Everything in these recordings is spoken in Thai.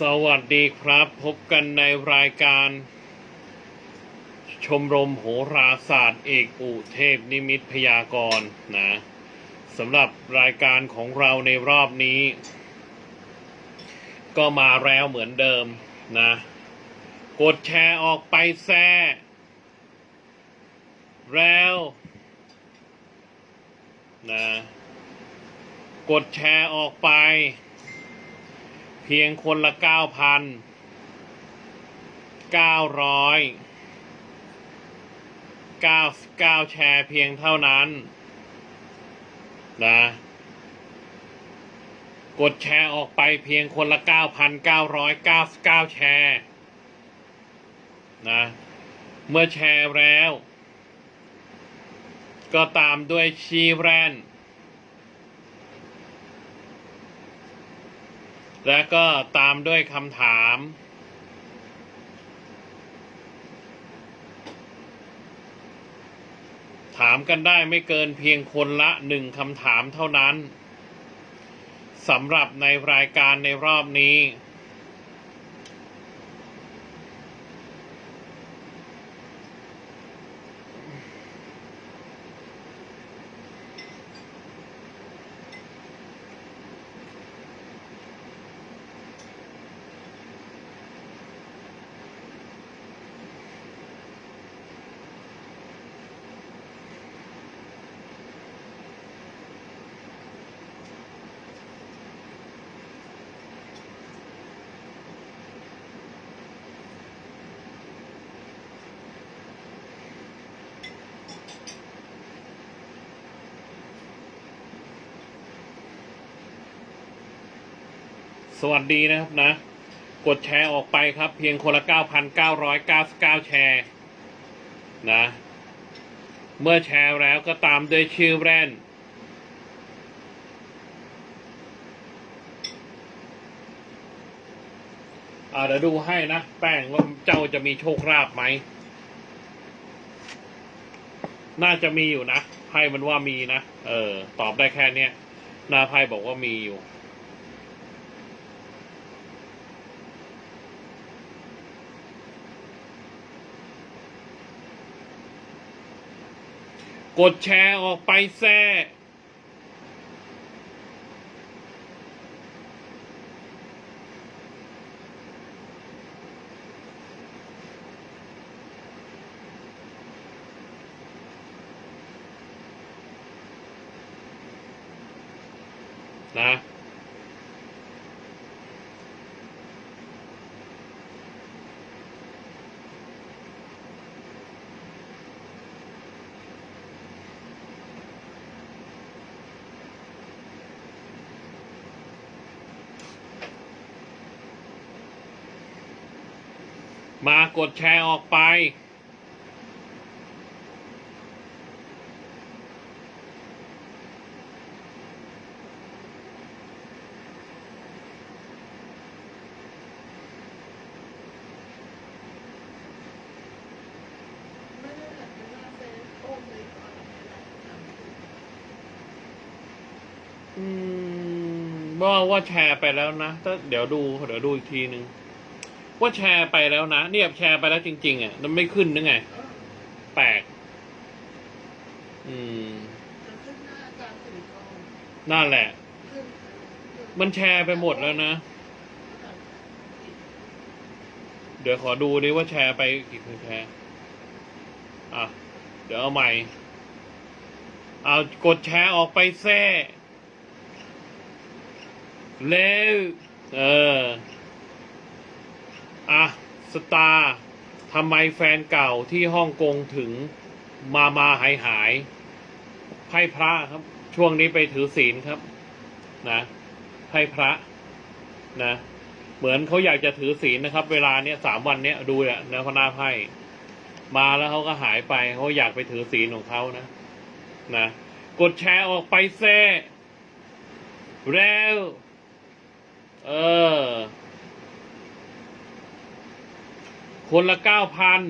สวัสดีครับ พบกันในรายการ ชมรมโหราศาสตร์ เอกอุเทพนิมิตพยากรณ์นะสำหรับรายการของเราในรอบนี้ ก็มาแล้วเหมือนเดิมนะ กดแชร์ออกไปแซ่แล้วนะ กดแชร์ออกไป เพียงคนละเก้าพันเก้าร้อยเก้าเก้าแชร์เพียงเท่านั้นนะกดแชร์ออกไปเพียงคนละเก้าพันเก้าร้อยเก้าเก้าแชร์นะ เมื่อแชร์แล้ว ก็ตามด้วยชีแรน และก็ตามด้วยคำถาม ถามกันได้ไม่เกินเพียงคนละหนึ่งคำถามเท่านั้นสำหรับในรายการในรอบนี้ สวัสดีนะครับนะ กดแชร์ออกไปครับ เพียงคนละ 9,999 แชร์นะ เมื่อแชร์แล้วก็ตามด้วยชื่อแบรนด์เดี๋ยวดูให้นะ แป้งว่าเจ้าจะมีโชคลาภไหม น่าจะมีอยู่นะไพ่มันว่ามีนะ เออ ตอบได้แค่เนี้ยนาไพ่บอกว่ามีอยู่ กดแชร์ออกไปแซ่นะ มากดแชร์ออกไปไม่ได้แบบเป็นหน้าเฟซโอ้เลยก่อนอะไรนะอืมว่าว่าแชร์ไปแล้วนะถ้าเดี๋ยวดู เดี๋ยวดูอีกทีนึง ว่าแชร์ไปแล้วนะเนี่ยแชร์ไปแล้วจริง ๆอะมันไม่ขึ้นนึกไง แปลก อืมนั่นแหละ มันแชร์ไปหมดแล้วนะ เดี๋ยวขอดูดิว่าแชร์ไปกี่คนแชร์ อะ เดี๋ยวเอาใหม่ เอากดแชร์ออกไปแซ่เร็วเออ อะสตาร์ทำไมแฟนเก่าที่ฮ่องกงถึงมามาหายหายไพ่พระครับ ช่วงนี้ไปถือศีลครับ นะไพ่พระ นะ เหมือนเขาอยากจะถือศีลนะครับ เวลาเนี้ยสามวันเนี้ยดูเนี่ยนะเขาหน้าไพ่มาแล้วเขาก็หายไปเขาอยากไปถือศีลของเขานะ นะกดแชร์ออกไปแซ่แล้ว เออ คนละเก้าพัน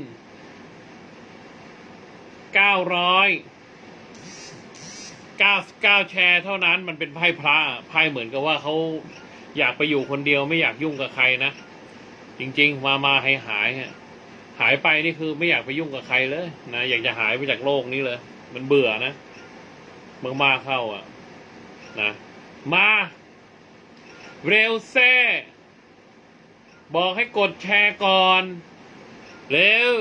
เก้าร้อยเก้าเก้าแชร์เท่านั้นมันเป็นไพ่พระไพ่เหมือนกับว่าเขาอยากไปอยู่คนเดียวไม่อยากยุ่งกับใครนะ จริง ๆ มามาหายหายหายไปนี่คือไม่อยากไปยุ่งกับใครเลยนะอยากจะหายไปจากโลกนี้เลย มันเบื่อนะเมื่อมาเข้าอะ นะ มาเร็วเซ่บอกให้กดแชร์ก่อน เร็ว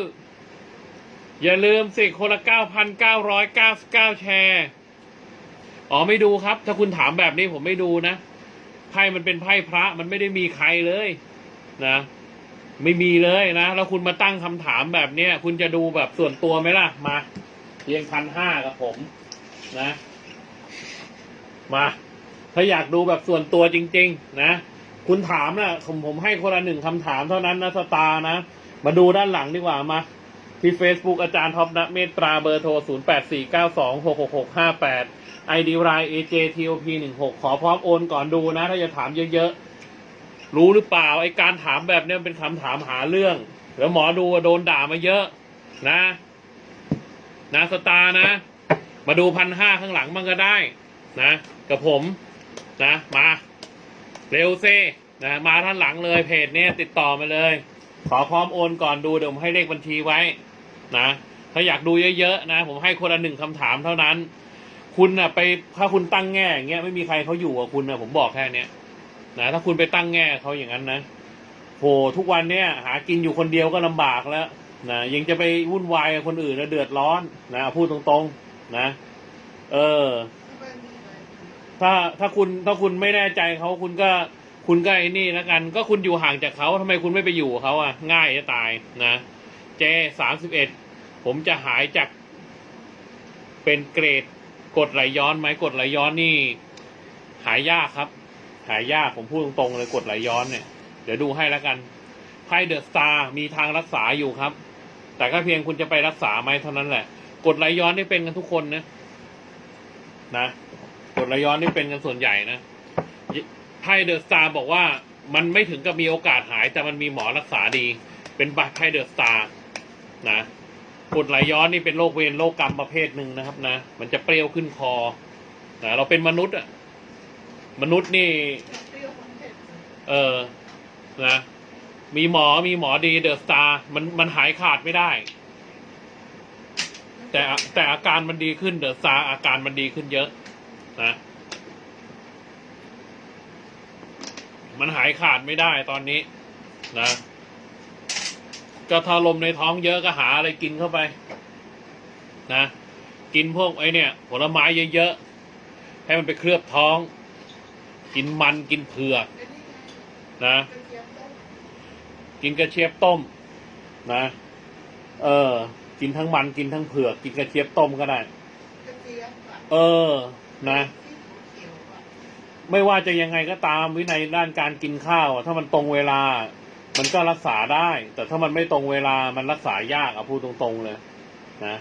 อย่าลืมสิคนละ9,999แชร์ อ๋อไม่ดูครับ ถ้าคุณถามแบบนี้ผมไม่ดูนะ ไพ่มันเป็นไพ่พระมันไม่ได้มีใครเลยนะ ไม่มีเลยนะ แล้วคุณมาตั้งคำถามแบบเนี้ยคุณจะดูแบบส่วนตัวไหมล่ะ มาเพียงพันห้ากับผมนะ มา ถ้าอยากดูแบบส่วนตัวจริง ๆ นะ คุณถามนะผมผมให้คนละหนึ่งคำถามเท่านั้นนะสตาร์นะ มาดูด้านหลังดีกว่ามา ที่ Facebook อาจารย์ท็อปนะเมตราเบอร์โทร 0 8 4 9 2 6 6 6 5 8 ID ราย AJTOP 1 6 ขอพร้อมโอนก่อนดูนะ ถ้าจะถามเยอะๆ รู้หรือเปล่า ไอการถามแบบเนี้ยเป็นคำถามหาเรื่อง แล้วหมอดูโดนด่ามาเยอะนะ นะสตานะ มาดูพันห้าข้างหลังมันก็ได้ นะ กับผมนะ มา เร็วเซ่นะมาท่านหลังเลยเพจเนี้ยติดต่อมาเลย ขอพร้อมโอนก่อนดูเดี๋ยวผมให้เลขบัญชีไว้นะถ้าอยากดูเยอะๆนะ ผมให้คนละหนึ่งคำถามเท่านั้น คุณน่ะไปถ้าคุณตั้งแง่อย่างเงี้ยไม่มีใครเขาอยู่กับคุณนะผมบอกแค่เนี้ยนะถ้าคุณไปตั้งแง่เขาอย่างนั้นนะโหทุกวันเนี้ยหากินอยู่คนเดียวก็ลำบากแล้วนะยังจะไปวุ่นวายกับคนอื่นนะเดือดร้อนนะพูดตรงๆนะ เออ ถ้าถ้าคุณถ้าคุณไม่แน่ใจเขาคุณก็ คุณก็ไอ้นี่แล้วกัน ก็คุณอยู่ห่างจากเขาทำไมคุณไม่ไปอยู่เขาอะ ง่ายจะตายนะเจสามสิบเอ็ดผมจะหายจาก เป็นเกรดกดไหลย้อนไหมกดไหลย้อนนี่ หายยากครับ หายยากผมพูดตรงๆเลยกดไหลย้อนเนี่ย เดี๋ยวดูให้แล้วกันไพ่เดอะสตาร์มีทางรักษาอยู่ครับ แต่ก็เพียงคุณจะไปรักษาไหมเท่านั้นแหละ กดไหลย้อนนี่เป็นกันทุกคนนะนะกดไหลย้อนนี่เป็นกันส่วนใหญ่นะ ไพ่เดอะสตาร์บอกว่ามันไม่ถึงกับมีโอกาสหาย แต่มันมีหมอรักษาดี เป็นบัตรไพ่เดอะสตาร์นะกดไหลย้อนนี่เป็นโรคเวรโรคกรรมประเภทหนึ่งนะครับนะ มันจะเปรี้ยวขึ้นคอนะเราเป็นมนุษย์อะมนุษย์นี่ เองเผ็ดเออนะ มีหมอมีหมอดีเดอะสตาร์มันมันหายขาดไม่ได้ แต่แต่อาการมันดีขึ้นเดอะสตาร์อาการมันดีขึ้นเยอะนะ มันหายขาดไม่ได้ตอนนี้นะก็ทาลมในท้องเยอะก็หาอะไรกินเข้าไป นะ กินพวกไอเนี่ย ผลไม้เยอะๆ ให้มันไปเคลือบท้อง กินมันกินเผือกนะ กินกระเชียบต้ม นะ เออ กินทั้งมันกินทั้งเผือก กินกระเชียบต้มก็ได้ เออ นะ ไม่ว่าจะยังไงก็ตามวินัยด้านการกินข้าวอะถ้ามันตรงเวลา มันก็รักษาได้ แต่ถ้ามันไม่ตรงเวลามันรักษายากอะพูดตรงๆเลย นะ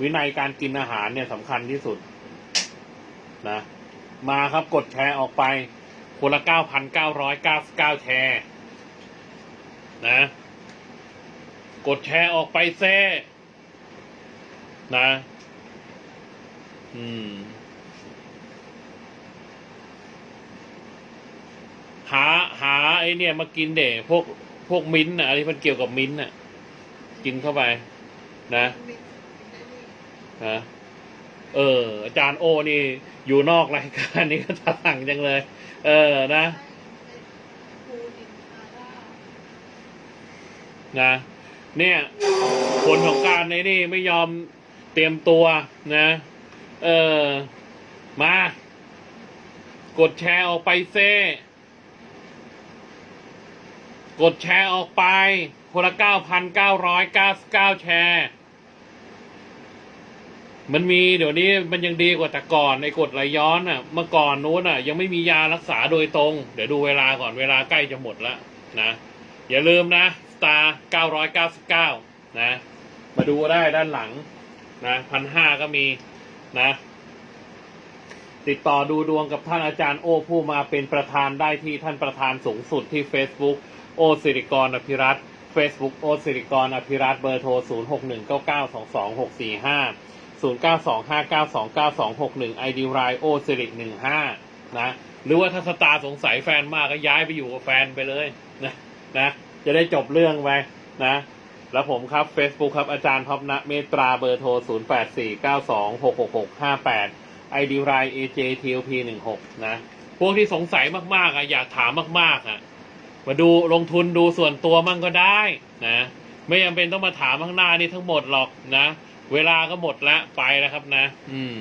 วินัยการกินอาหารเนี่ยสำคัญที่สุด นะ มาครับกดแชร์ออกไป คนละเก้าพันเก้าร้อยเก้าเก้าแชร์นะ กดแชร์ออกไปแซ่นะ อืม หาหาไอเนี่ยมากินเด่พวกพวกมิ้นท์น่ะอะไรที่มันเกี่ยวกับมิ้นท์น่ะกินเข้าไป นะมีไอ้นี่นะเออ อาจารย์โอนี่อยู่นอกรายการนี้ก็สั่งจังเลย เออนะปูดินคาร่านะ เนี่ย ผลของการในนี่ไม่ยอมเตรียมตัวนะ เออ มา กดแชร์ออกไปเซ่ กดแชร์ออกไป คนละเก้าพันเก้าร้อยเก้าเก้าแชร์ มันมีเดี๋ยวนี้มันยังดีกว่าแต่ก่อนในกดไหลย้อนอะ เมื่อก่อนนู้นอะ ยังไม่มียารักษาโดยตรง เดี๋ยวดูเวลาก่อนเวลาใกล้จะหมดแล้วนะ อย่าลืมนะสตาร์999นะ มาดูได้ด้านหลังนะพันห้าก็มีนะ ติดต่อดูดวงกับท่านอาจารย์โอผู้มาเป็นประธานได้ที่ท่านประธานสูงสุดที่ Facebook โอสิริกรอภิรัตน์ Facebook โอสิริกรอภิรัตน์เบอร์โทร 0 6 1 9 9 2 2 6 4 5 0 9 2 5 9 2 9 2 6 1 ID รายโอสิริ15 นะ หรือว่าถ้าสตาร์สงสัยแฟนมากก็ย้ายไปอยู่กับแฟนไปเลยนะนะจะได้จบเรื่องไปนะ แล้วผมครับ Facebook ครับอาจารย์ท็อปนะเมตราเบอร์โทร 0849266658 ID ราย AJTLP 1 6นะพวกที่สงสัยมากๆอะอยากถามมากๆอะมาดูลงทุนดูส่วนตัวมั่งก็ได้นะไม่จำเป็นต้องมาถามข้างหน้านี่ทั้งหมดหรอกนะ เวลาก็หมดละไปแล้วครับนะ อืม